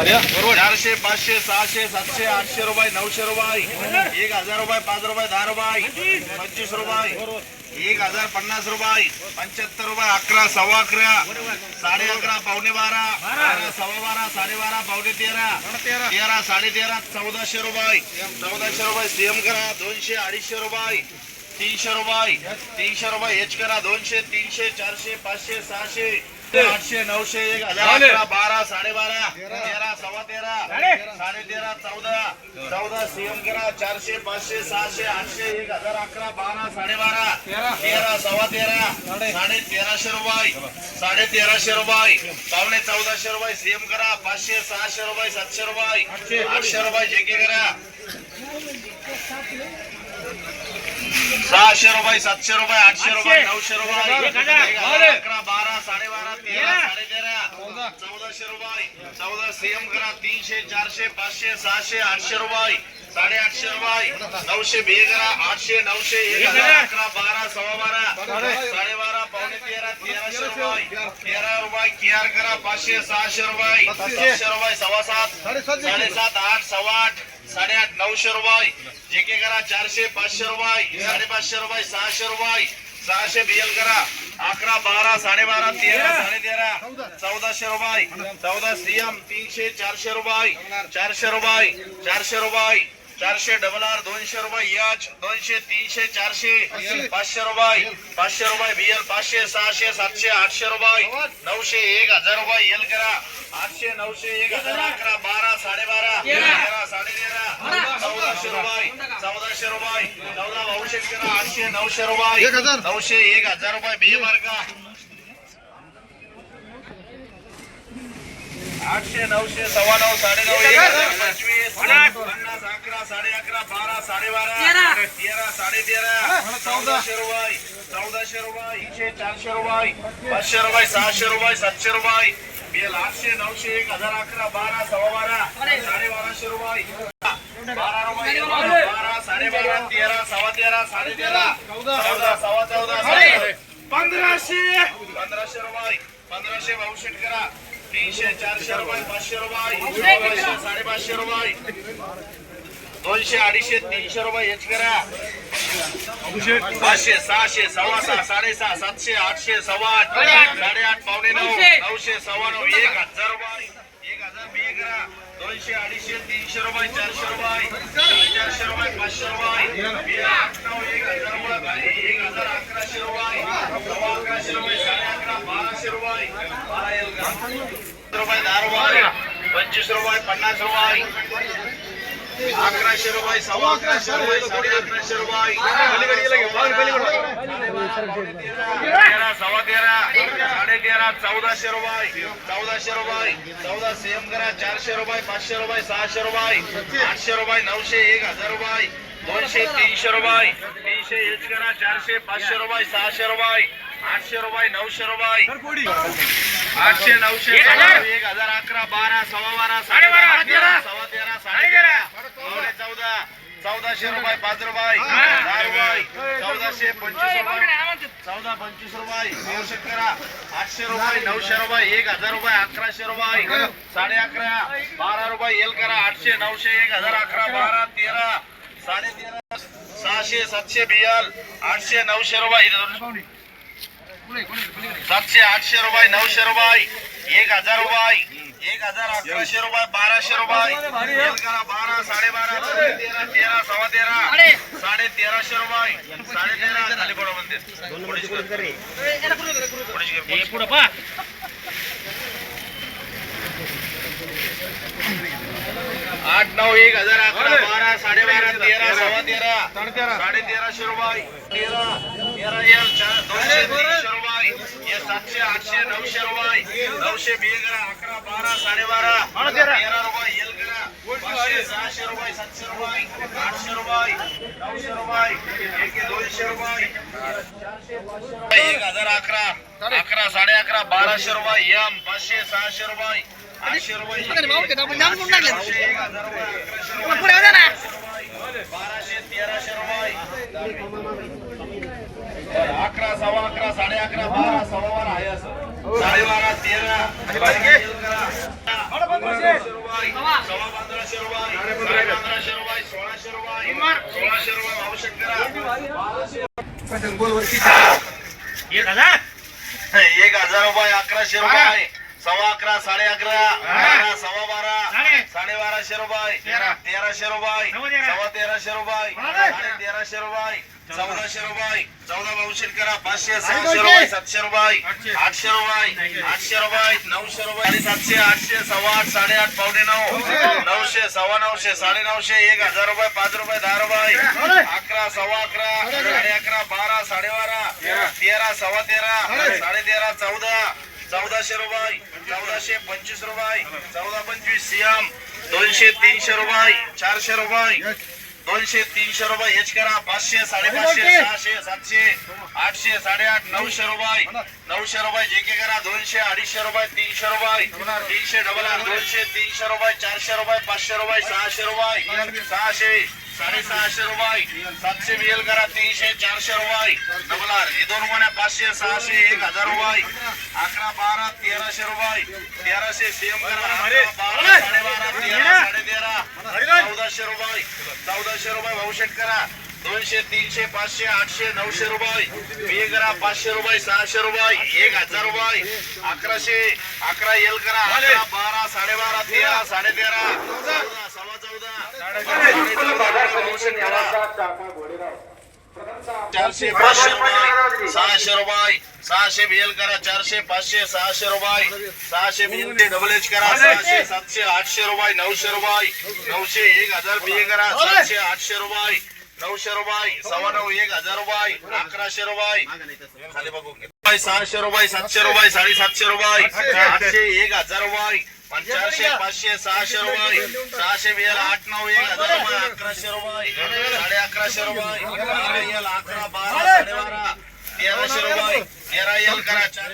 चारशे पाचशे सहाशे सातशे आठशे रुपये नऊशे रुपये. एक हजार रुपये पाच रुपये दहा रुपये. पंचवीस रुपये. एक हजार पन्नास रुपये. पंच्याहत्तर रुपये अकरा सव्वा अकरा. साडे अकरा पावणे बारा. बारा, सव्वा बारा साडेबारा पावणे तेरा. तेरा साडे तेरा चौदाशे रुपये. चौदाशे रुपये सीएम करा दोनशे अडीचशे रुपये. तीनशे रुपये. तीनशे रुपये एच करा दोनशे तीनशे चारशे पाचशे सहाशे. आठशे नऊशे एक हजार अकरा बारा साडेबारा तेरा सव्वा तेरा साडे तेरा चौदा चौदा सीएम करा चारशे पाचशे सहाशे आठशे एक हजार अकरा बारा साडेबारा तेरा. सव्वा तेरा साडे तेराशे रुपये. साडे तेराशे रुपये. पावणे चौदाशे रुपये सीएम करा पाचशे सहाशे रुपये सातशे रुपये. आठशे. रुपये जे के करा. सहाशे रुपये सातशे रुपये आठशे रुपये नऊशे रुपये. अकरा बारा तेरा साडे तेरा चौदाशे रुपये चौदा सीएम करा तीनशे चारशे पाचशे सहाशे आठशे रुपये साडे आठशे रुपये नऊशे बे करा आठशे नऊशे एक हजार अकरा बारा सव्वा बारा साडेबारा पावणे तेरा तेराशे रुपये तेरा रुपये केआर करा पाचशे सहाशे रुपये सातशे रुपये सव्वा सात साडेसात आठ सव्वा आठ साडेआठ नऊशे रुपये जे के करा चारशे पाचशे रुपये साडेपाचशे रुपये सहाशे रुपये सहाशे बिएल करा अकरा बारा साडेबारा तेरा साडे तेरा चौदाशे रुपये. चौदा सीएम तीनशे चारशे रुपये. चारशे रुपये चारशे रुपये. चारशे डबल आर दोनशे रुपये. याच दोनशे तीनशे चारशे. पाचशे रुपये. पाचशे रुपये बिएल पाचशे सहाशे सातशे आठशे रुपये. नऊशे एक हजार रुपये. एल करा. आठशे नऊशे एक हजार. अकरा बारा साडेबारा. तेरा. साडे तेरा रुपये चौदाशे रुपये चौदा भाऊशे आठशे नऊशे रुपये. नऊशे एक हजार रुपये बे मार्का आठशे नऊशे सव्वा नऊ साडे नऊ एक हजार पंचवीस. पन्नास अकरा साडे अकरा बारा साडेबारा तेरा. साडे तेरा. चौदाशे रुपये चौदाशे रुपये तीनशे चारशे रुपये पाचशे रुपये सहाशे रुपये सातशे रुपये. बेल आठशे नऊशे एक हजार अकरा बारा सव्वा बारा साडेबाराशे रुपये बारा रुपये. बारा साडेबारा तेरा सव्वा तेरा साडे तेरा चौदा सव्वा चौदा साडे पंधराशे पंधराशे रुपये पंधराशे भाऊशेट करा तीनशे चारशे रुपये पाचशे रुपये पाचशे साडेपाचशे रुपये दोनशे अडीचशे तीनशे रुपये हेच करा पाचशे सहाशे सव्वा सहा साडेसहा सातशे आठशे सव्वा आठ साडेआठ पावणे नऊ नऊशे सव्वा नऊ एक हजार रुपये दोनशे अडीचशे तीनशे रुपये चारशे रुपये चारशे रुपये पाचशे रुपये. आठ नऊ एक हजार एक हजार अकराशे रुपये सव्वा अकराशे रुपये साडे अकरा बाराशे रुपये. बारा येईल का रुपये दहा रुपये पंचवीस रुपये पन्नास रुपये. अकराशे रुपये सव्वा अकराशे रुपये साडे अकराशे रुपये. तेरा सव्वा तेरा साडे तेरा चौदाशे रुपये चौदाशे रुपये चौदा सीएम करा चारशे रुपये पाचशे रुपये सहाशे रुपये आठशे रुपये नऊशे एक हजार रुपये दोनशे तीनशे रुपये तीनशे एच करा चारशे पाचशे रुपये सहाशे रुपये आठशे रुपये नऊशे रुपये. आठशे नऊशे एक हजार अकरा बारा सव्वा बारा साडेबारा बारा सव्वा तेरा साडे तेरा. चौदा चौदाशे रुपये पाच रुपये दहा रुपये चौदाशे पंचवीस रुपये. चौदा पंचवीस रुपये नऊशे करा आठशे रुपये नऊशे रुपये एक हजार रुपये अकराशे रुपये साडे अकरा बारा रुपये एल करा आठशे नऊशे एक हजार अकरा बारा तेरा साडे तेरा सहाशे सातशे बियाल आठशे नऊशे रुपये. सातशे आठशे रुपये नऊशे रुपये एक हजार रुपये. एक हजार अकराशे रुपये बाराशे रुपये. बारा साडेबारा तेरा तेरा सव्वा तेरा. साडे तेराशे रुपये. साडे तेरा खाली पडा म्हणते. पुढे घे. आठ नऊ एक हजार अकरा बारा साडेबारा तेरा सव्वा तेरा. साडे तेराशे रुपये. तेरा तेरा चार दोनशे तीनशे रुपये. हे सातशे आठशे नऊशे रुपये. नऊशे बे करा अकरा बारा साडेबारा तेरा रुपये एल करा पाचशे सहाशे रुपये सातशे रुपये आठशे रुपये नऊशे रुपये एक दोनशे रुपये. एक हजार अकरा अकरा साडे अकरा बाराशे रुपये एम पाचशे सहाशे रुपये आठशे रुपये. एक हजार रुपये बाराशे तेराशे रुपये. अकरा सव्वा अकरा साडे अकरा बारा सव्वा बारा आहे असं. साडेबारा तेरा. पंधराशे रुपये पंधराशे रुपये साडे पंधराशे रुपये सोळाशे रुपये सोळाशे रुपये औषध करा एक हजार. एक हजार रुपये अकराशे रुपये सव्वा अकरा साडे अकरा बारा सव्वा बारा साडे. साडे बाराशे रुपये. तेरा. तेराशे रुपये. सव्वा तेराशे रुपये. साडे. तेराशे रुपये. चौदाशे रुपये. चौदा भाऊशील करा. पाचशे सहाशे रुपये सातशे रुपये. आठशे. रुपये. आठशे रुपये. नऊशे रुपये. सातशे आठशे सव्वा आठ साडे आठ पावणे नऊ. नऊशे. सव्वा नऊशे साडे नऊशे. एक हजार रुपये पाच रुपये दहा रुपये. अकरा सव्वा अकरा. साडे अकरा. बारा साडे बारा. तेरा. सव्वा तेरा. साडे तेरा चौदा. चौदाशे रुपये चौदाशे पंचवीस रुपये चौदा पंचवीस सीएम दोनशे तीनशे रुपये चारशे रुपये दोनशे तीनशे रुपये हेच करा पाचशे साडेपाचशे सहाशे सातशे आठशे साडेआठ नऊशे रुपये नऊशे रुपये जे के करा दोनशे अडीचशे रुपये तीनशे रुपये तीनशे डबल आर दोनशे तीनशे रुपये चारशे रुपये पाचशे रुपये सहाशे रुपये सहाशे साडेसहाशे रुपये. सातशे बिल करा तीनशे चारशे रुपये. डबल आर हे दोन कोण्या पाचशे सहाशे एक हजार रुपये. अकरा बारा तेराशे रुपये. तेराशे सेम करा. बारा साडेबारा तेरा साडे तेरा चौदाशे रुपये. चौदाशे रुपये भविष्यत करा. दोनशे तीनशे पाचशे आठशे नऊशे रुपये. बी करा पाचशे रुपये सहाशे रुपये. एक हजार रुपये. अकराशे अकरा एल करा. अकरा बारा साडेबारा तेरा साडे तेरा चौदा सव्वा चौदा चारशे पाचशे रुपये. सहाशे रुपये. सहाशे बिल करा. चारशे पाचशे सहाशे रुपये. सहाशे बिल ते डबल एच करा. सहाशे सातशे आठशे रुपये नऊशे रुपये. नऊशे एक हजार बी करा. सातशे आठशे रुपये. नऊशे रुपये सव्वा नऊ एक हजार रुपये अकराशे रुपये. खाली बघू. सहाशे रुपये सातशे रुपये साडेसातशे रुपये आठशे एक हजार रुपये चारशे पाचशे सहाशे रुपये सहाशे बिल आठ नऊ एक हजार रुपये अकराशे रुपये साडे अकराशे रुपये बारा साडे अकरा बारा तेराशे रुपये तेरा एल करा चार